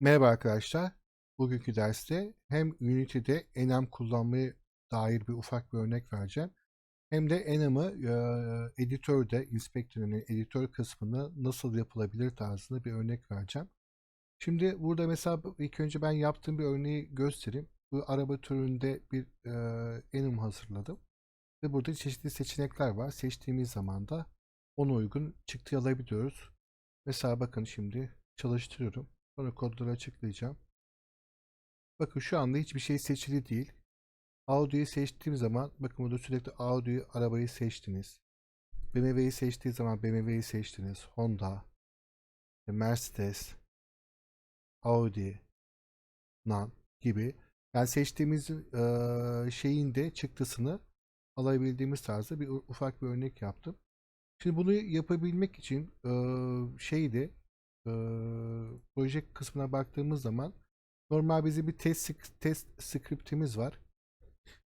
Merhaba arkadaşlar. Bugünkü derste hem Unity'de enum kullanmaya dair bir ufak bir örnek vereceğim. Hem de enum'ı e, editörde, inspektörün editör kısmını nasıl yapılabilir tarzında bir örnek vereceğim. Şimdi burada mesela ilk önce ben yaptığım bir örneği göstereyim. Bu araba türünde bir e, enum hazırladım. Ve burada çeşitli seçenekler var. Seçtiğimiz zaman da ona uygun çıktı alabiliyoruz. Mesela bakın şimdi çalıştırıyorum. Sonra kodları açıklayacağım. Bakın şu anda hiçbir şey seçili değil. Audio'yu seçtiğim zaman bakın burada sürekli Audi arabayı seçtiniz. BMW'yi seçtiği zaman BMW'yi seçtiniz. Honda, Mercedes, Audi, NAN gibi. Yani seçtiğimiz e, şeyin de çıktısını alabildiğimiz tarzda bir ufak bir örnek yaptım. Şimdi bunu yapabilmek için e, şeydi e, proje kısmına baktığımız zaman normal bizim bir test test scriptimiz var.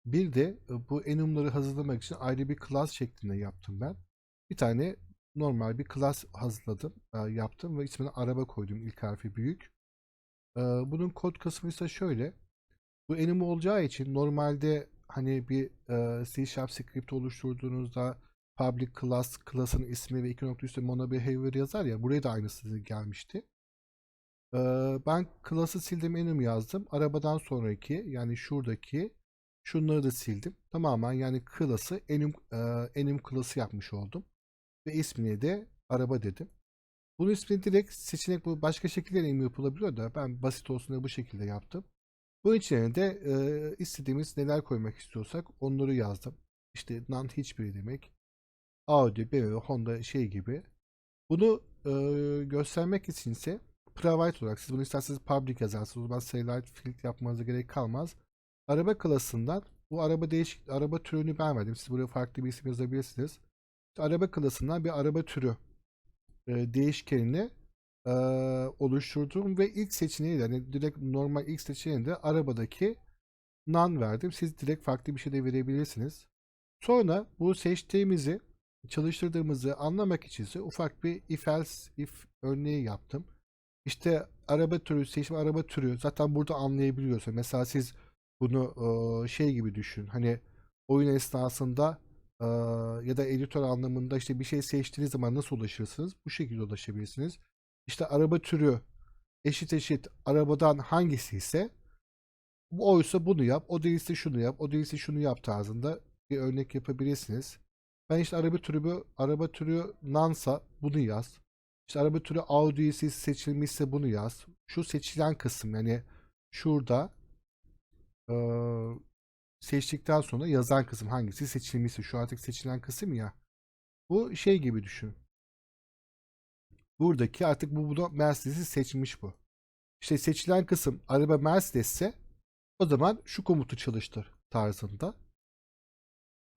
Bir de bu enumları hazırlamak için ayrı bir class şeklinde yaptım ben. Bir tane normal bir class hazırladım, yaptım ve ismine araba koydum ilk harfi büyük. Bunun kod kısmı ise şöyle. Bu enum olacağı için normalde hani bir C Sharp script oluşturduğunuzda public class, class'ın ismi ve iki nokta üstü mono behavior yazar ya. Buraya da aynısı gelmişti. Ben class'ı sildim, enum yazdım. Arabadan sonraki yani şuradaki şunları da sildim. Tamamen yani class'ı enum, enum class'ı yapmış oldum. Ve ismine de araba dedim. Bunun ismini direkt seçenek bu başka şekilde enum yapılabiliyor da ben basit olsun diye bu şekilde yaptım. Bunun içine de istediğimiz neler koymak istiyorsak onları yazdım. İşte none hiçbiri demek. Audi, BMW, Honda şey gibi. Bunu e, göstermek içinse private olarak siz bunu isterseniz public yazarsınız. O zaman sayılar field yapmanıza gerek kalmaz. Araba klasından bu araba değişik araba türünü ben verdim. Siz buraya farklı bir isim yazabilirsiniz. Araba klasından bir araba türü e, değişkenini e, oluşturdum ve ilk seçeneği yani direkt normal ilk seçeneğini de arabadaki none verdim. Siz direkt farklı bir şey de verebilirsiniz. Sonra bu seçtiğimizi çalıştırdığımızı anlamak için ise ufak bir if else if örneği yaptım. İşte araba türü, seçim araba türü zaten burada anlayabiliyorsun. Mesela siz bunu şey gibi düşün. Hani oyun esnasında ya da editör anlamında işte bir şey seçtiğiniz zaman nasıl ulaşırsınız? Bu şekilde ulaşabilirsiniz. İşte araba türü eşit eşit arabadan hangisi ise oysa bunu yap, o değilse şunu yap, o değilse şunu yap tarzında bir örnek yapabilirsiniz. Ben işte araba türü araba türü nansa bunu yaz. İşte araba türü Audi'si seçilmişse bunu yaz. Şu seçilen kısım yani şurada e, seçtikten sonra yazan kısım hangisi seçilmişse şu artık seçilen kısım ya. Bu şey gibi düşün. Buradaki artık bu bunu Mercedes'i seçmiş bu. İşte seçilen kısım araba Mercedes ise o zaman şu komutu çalıştır tarzında.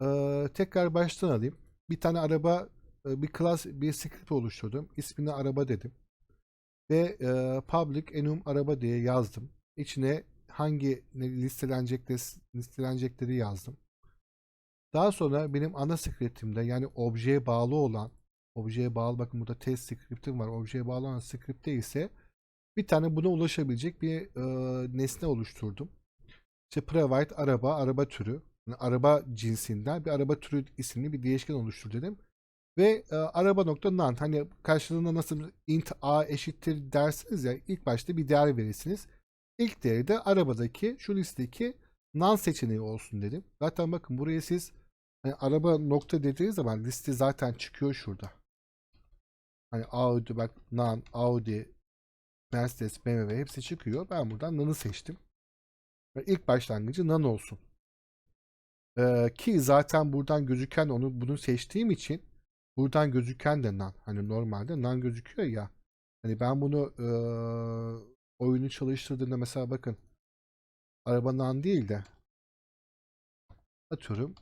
Ee, tekrar baştan alayım. Bir tane araba, bir class, bir script oluşturdum. İsmini araba dedim. Ve e, public enum araba diye yazdım. İçine hangi listelenecekleri, listelenecekleri yazdım. Daha sonra benim ana scriptimde yani objeye bağlı olan objeye bağlı bakın burada test scriptim var. Objeye bağlı olan scriptte ise bir tane buna ulaşabilecek bir e, nesne oluşturdum. İşte provide araba, araba türü yani araba cinsinden bir araba türü isimli bir değişken oluştur dedim. Ve e, araba nokta none hani karşılığında nasıl int a eşittir dersiniz ya ilk başta bir değer verirsiniz. İlk değeri de arabadaki şu listedeki none seçeneği olsun dedim. Zaten bakın buraya siz yani araba nokta dediğiniz zaman liste zaten çıkıyor şurada. Hani Audi bak none, Audi, Mercedes, BMW hepsi çıkıyor. Ben buradan none'ı seçtim. Ve ilk başlangıcı none olsun. Ee, ki zaten buradan gözüken onu bunu seçtiğim için buradan gözüken de nan. Hani normalde nan gözüküyor ya. Hani ben bunu e, oyunu çalıştırdığımda mesela bakın araba nan değil de atıyorum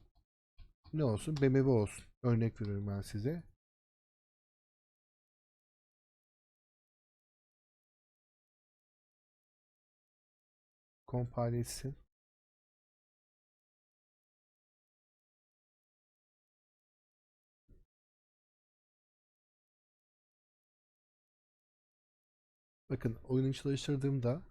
ne olsun BMW olsun. Örnek veriyorum ben size. Compile etsin. Bakın oyunu çalıştırdığımda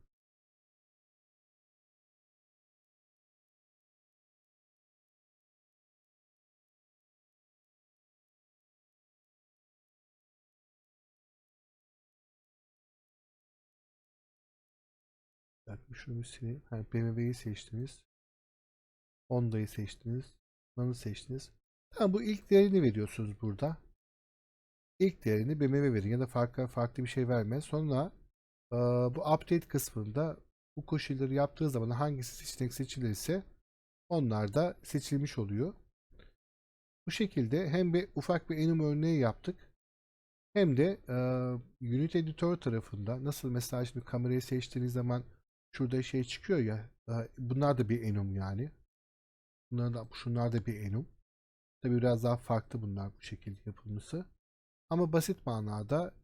dakika, şunu bir sileyim. Ha, BMW'yi seçtiniz. Honda'yı seçtiniz. Nan'ı seçtiniz. Tamam bu ilk değerini veriyorsunuz burada. İlk değerini BMW verin ya da farklı farklı bir şey verme. Sonra bu update kısmında bu koşulları yaptığı zaman hangisi seçenek seçilirse onlar da seçilmiş oluyor. Bu şekilde hem bir ufak bir enum örneği yaptık. Hem de eee Unit Editor tarafında nasıl mesela şimdi kamerayı seçtiğiniz zaman şurada şey çıkıyor ya eee, bunlar da bir enum yani. Bunlar da, şunlar da bir enum. Tabi biraz daha farklı bunlar bu şekilde yapılması. Ama basit manada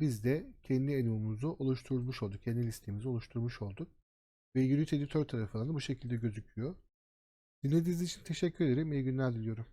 biz de kendi enumumuzu oluşturmuş olduk. Kendi listemizi oluşturmuş olduk. Ve Unit Editor tarafından da bu şekilde gözüküyor. Dinlediğiniz için teşekkür ederim. İyi günler diliyorum.